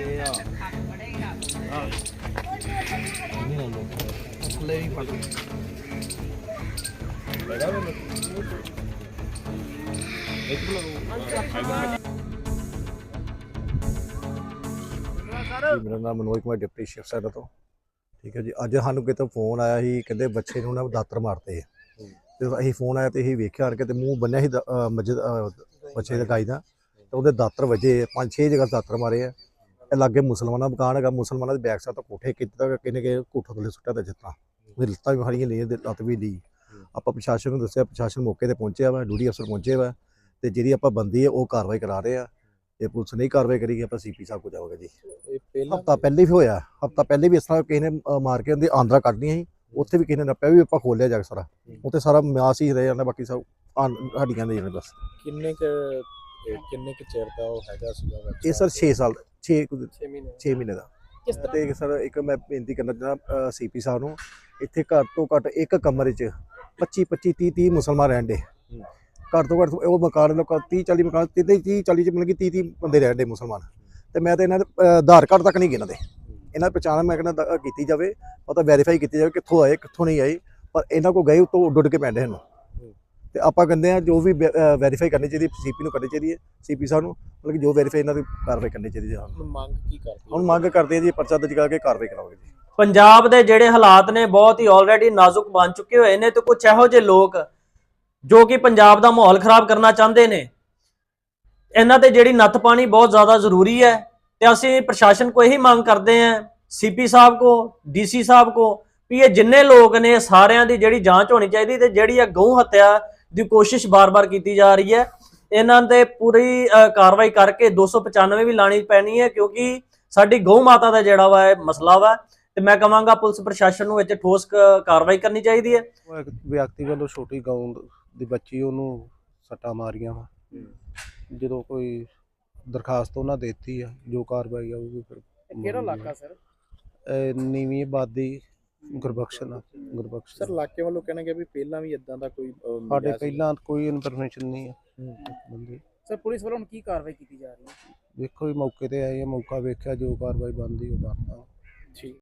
ਆ ਆ ਨਹੀਂ ਨਾ ਲੋ ਥੱਲੇ ਵੀ ਪੜ ਬੜਾ ਵੇ ਇੱਕ ਜੀ, ਮੇਰਾ ਨਾਮ ਮਨੋਜ ਕੁਮਾਰ ਡਿਪਟੀ ਸ਼ਿਫ ਸੈਕਟਰ ਤੋਂ। ਠੀਕ ਹੈ ਜੀ ਅੱਜ ਸਾਨੂੰ ਕਿਤੇ ਫੋਨ ਆਇਆ ਸੀ ਕਹਿੰਦੇ ਬੱਚੇ ਨੂੰ ਨਾ ਦਾਤਰ ਮਾਰਤੇ ਆ। ਤੇ ਅਸੀਂ ਫੋਨ ਆਇਆ ਤੇ ਅਸੀਂ ਵੇਖਿਆ ਆਣ ਕੇ ਤੇ ਮੂੰਹ ਬੰਨਿਆ ਸੀ ਦ- ਮਸਜਿਦ ਬੱਚੇ ਦੇ ਗਾਈ ਦਾ। ਤੇ ਉਹਦੇ ਦਾਤਰ ਵਜੇ ਪੰਜ ਛੇ ਜਗ੍ਹਾ ਦਾਤਰ ਮਾਰੇ ਆ। ਇਹ ਲਾਗੇ ਮੁਸਲਮਾਨਾਂ ਦਾ ਮਕਾਨ ਹੈਗਾ ਮੁਸਲਮਾਨਾਂ ਦੇ ਬੈਕ ਸਾਈਡ ਤੋਂ ਕੋਠੇ ਕੀਤਾ ਕਿਨੇ ਕੇ ਕੋਠੇ ਥੱਲੇ ਸੁੱਟਿਆ ਤੇ ਜਿੱਤਾਂ। ਉਹਦੀ ਲੱਤਾਂ ਵੀ ਹਰੀਆਂ ਲਈ ਤੇ ਲੱਤ ਵੀ ਲਈ ਆਪਾਂ ਪ੍ਰਸ਼ਾਸਨ ਨੂੰ ਦੱਸਿਆ ਪ੍ਰਸ਼ਾਸਨ ਮੌਕੇ ਤੇ ਪਹੁੰਚਿਆ ਵਾ ਡਿਊਟੀ ਅਫਸਰ ਪਹੁੰਚੇ ਵਾ ਤੇ ਜਿਹੜੀ ਆਪਾਂ ਬੰਦੀ ਹੈ ਉਹ ਕਾਰਵਾਈ ਕਰਾ ਰਹੇ ਆ। ਤੇ ਪੁਲਿਸ ਨਹੀਂ ਕਾਰਵਾਈ ਕਰੇਗੀ ਆਪਾਂ ਸੀਪੀ ਸਾਹਿਬ ਕੋਲ ਜਾਵਾਂਗੇ ਜੀ। ਹਫਤਾ ਪਹਿਲੇ ਵੀ ਹੋਇਆ ਹਫਤਾ ਪਹਿਲੇ ਵੀ ਇਸ ਤਰ੍ਹਾਂ ਕਿਸੇ ਨੇ ਮਾਰ ਕੇ ਉਹਦੀ ਆਂਦਰਾ ਕੱਢਣੀਆਂ ਸੀ। ਉੱਥੇ ਵੀ ਕਿਸੇ ਨੇ ਨੱਪਿਆ ਵੀ ਆਪਾਂ ਖੋਲਿਆ ਜਾ ਕੇ ਸਾਰਾ। ਉੱਥੇ ਸਾਰਾ ਮਿਆਸ ਹੀ ਰਹਿ ਜਾਂਦਾ ਬਾਕੀ ਸਭ ਹੱਡੀਆਂ ਦੇ ਜਾਂਦੇ ਬਸ। ਕਿੰਨੇ ਕ ਕਿੰਨੇ ਕ ਚਿਰ ਦਾ ਉਹ ਹੈਗਾ ਸੀਗਾ ਬੱਚਾ ਇਹ ਸਰ 6 ਸਾਲ 6 6 ਮਹੀਨੇ 6 ਮਹੀਨੇ ਦਾ। ਕਿਸ ਤੇ ਸਰ ਇੱਕ ਮੈਂ ਬੇਨਤੀ ਕਰਨਾ ਚਾਹੁੰਦਾ ਸੀਪੀ ਸਾਹਿਬ ਨੂੰ ਇੱਥੇ ਘੱਟ ਤੋਂ ਘੱਟ ਇੱਕ ਕਮਰੇ 'ਚ 25 25 30 30 ਮੁਸਲਮਾਨ ਰਹਿੰਦੇ ਘੱਟ ਤੋਂ ਘੱਟ ਉਹ ਮਕਾਨ ਲੋਕਾਂ 30 40 ਮਕਾਨ 30 30 40 ਚ ਮਤਲਬ ਕਿ 30 30 ਬੰਦੇ ਰਹਿੰਦੇ ਮੁਸਲਮਾਨ। ਤੇ ਮੈਂ ਤਾਂ ਇਹਨਾਂ ਦੇ ਆਧਾਰ ਕਾਰਡ ਤੱਕ ਨਹੀਂ ਗਿਣਦੇ ਦੇ। ਇਹਨਾਂ ਦੀ ਪਛਾਣ ਮੈਂ ਕਹਿੰਦਾ ਕੀਤੀ ਜਾਵੇ ਉਹ ਤਾਂ ਵੈਰੀਫਾਈ ਕੀਤੀ ਜਾਵੇ ਕਿੱਥੋਂ ਆਏ ਕਿੱਥੋਂ ਨਹੀਂ ਆਏ ਪਰ ਇਹਨਾਂ ਕੋ ਗਏ ਉਤੋਂ ਉੱਡ ਉੱਡ ਕੇ ਪੈਂਦੇ ਹਨ। ਤੇ ਆਪਾਂ ਕਹਿੰਦੇ ਆ ਜੋ ਵੀ ਵੈਰੀਫਾਈ ਕਰਨੀ ਚਾਹੀਦੀ ਸੀਪੀ ਨੂੰ ਕਰਨੀ ਚਾਹੀਦੀ ਹੈ ਸੀਪੀ ਸਾਹਿਬ ਨੂੰ ਮਤਲਬ ਕਿ ਜੋ ਵੈਰੀਫਾਈ ਇਹਨਾਂ ਦੀ ਕਾਰਵਾਈ ਕਰਨੀ ਚਾਹੀਦੀ ਹੈ ਹੁਣ ਮੰਗ ਕੀ ਕਰਦੇ ਹੁਣ ਮੰਗ ਕਰਦੇ ਆ ਜੀ ਪਰਚਾ ਦਰਜ ਕਰਕੇ ਕਾਰਵਾਈ ਕਰਾਵਾਂਗੇ ਜੀ। ਪੰਜਾਬ ਦੇ ਜਿਹੜੇ ਹਾਲਾਤ ਨੇ ਬਹੁਤ ਹੀ ਆਲਰੇਡੀ ਨਾਜ਼ੁਕ ਬਣ ਚੁੱਕੇ ਹੋਏ ਨੇ ਤੇ ਕੁਝ ਇਹੋ ਜਿਹੇ ਲੋਕ ਜੋ ਕਿ ਪੰਜਾਬ ਦਾ ਮਾਹੌਲ ਖਰਾਬ ਕਰਨਾ ਚਾਹੁੰਦੇ ਨੇ। ਇਹਨਾਂ ਤੇ ਜਿਹੜੀ ਨੱਥ ਪਾਣੀ ਬਹੁਤ ਜ਼ਿਆਦਾ ਜ਼ਰੂਰੀ ਹੈ ਤੇ ਅਸੀਂ ਪ੍ਰਸ਼ਾਸਨ ਕੋ ਇਹੀ ਮੰਗ ਕਰਦੇ ਹਾਂ ਸੀਪੀ ਸਾਹਿਬ ਕੋ ਡੀਸੀ ਸਾਹਿਬ ਕੋ ਵੀ ਇਹ ਜਿੰਨੇ ਲੋਕ ਨੇ ਸਾਰਿਆਂ ਦੀ ਜਿਹੜੀ ਜਾਂਚ ਹੋਣੀ ਚਾਹੀਦੀ ਤੇ ਜਿਹੜੀ ਇਹ ਗਊ ਹੱਤਿਆ ਦੀ ਕੋਸ਼ਿਸ਼ ਬਾਰ-ਬਾਰ ਕੀਤੀ ਜਾ ਰਹੀ ਹੈ। ਇਹਨਾਂ ਤੇ ਪੂਰੀ ਕਾਰਵਾਈ ਕਰਕੇ 295 ਵੀ ਲਾਣੀ ਪੈਣੀ ਹੈ ਕਿਉਂਕਿ ਸਾਡੀ ਗਊ ਮਾਤਾ ਦਾ ਜਿਹੜਾ ਵਾ ਇਹ ਮਸਲਾ ਵਾ ਤੇ ਮੈਂ ਕਹਾਂਗਾ ਪੁਲਿਸ ਪ੍ਰਸ਼ਾਸਨ ਨੂੰ ਵਿੱਚ ਠੋਸ ਕਾਰਵਾਈ ਕਰਨੀ ਚਾਹੀਦੀ ਹੈ। ਉਹ ਇੱਕ ਵਿਅਕਤੀ ਵੱਲੋਂ ਛੋਟੀ ਗਾਉਂ ਦੀ ਬੱਚੀ ਉਹਨੂੰ ਸੱਟਾਂ ਮਾਰੀਆਂ ਵਾ। ਜਦੋਂ ਕੋਈ ਦਰਖਾਸਤ ਉਹਨਾਂ ਦੇ ਦਿੱਤੀ ਆ ਜੋ ਕਾਰਵਾਈ ਆਊਗੀ ਫਿਰ ਕਿਹੜਾ ਇਲਾਕਾ ਸਰ? ਨੀਵੀਂ ਆਬਾਦੀ ਗੁਰਬਖਸ਼ਨ ਆ, ਗੁਰਬਖਸ਼ ਸਰ ਇਲਾਕੇ ਵੱਲੋਂ ਕਹਿਣਗੇ ਵੀ ਪਹਿਲਾਂ ਵੀ ਇਦਾਂ ਦਾ ਕੋਈ ਅਹ, ਮਿਲਿਆ ਸਾਡੇ ਸੀ। ਪਹਿਲਾਂ ਕੋਈ ਇਨਫੋਰਮੇਸ਼ਨ ਨਹੀਂ ਹੂੰ। ਬੰਦੇ ਸਰ ਪੁਲਿਸ ਵੱਲੋਂ ਹੁਣ ਕੀ ਕਾਰਵਾਈ ਕੀਤੀ ਜਾ ਰਹੀ ਹੈ? ਵੇਖੋ ਵੀ ਮੌਕੇ ਤੇ ਆਏ ਆ ਮੌਕਾ ਵੇਖਿਆ ਜੋ ਕਾਰਵਾਈ ਬਣਦੀ ਉਹ ਕਰਦਾ। ਠੀਕ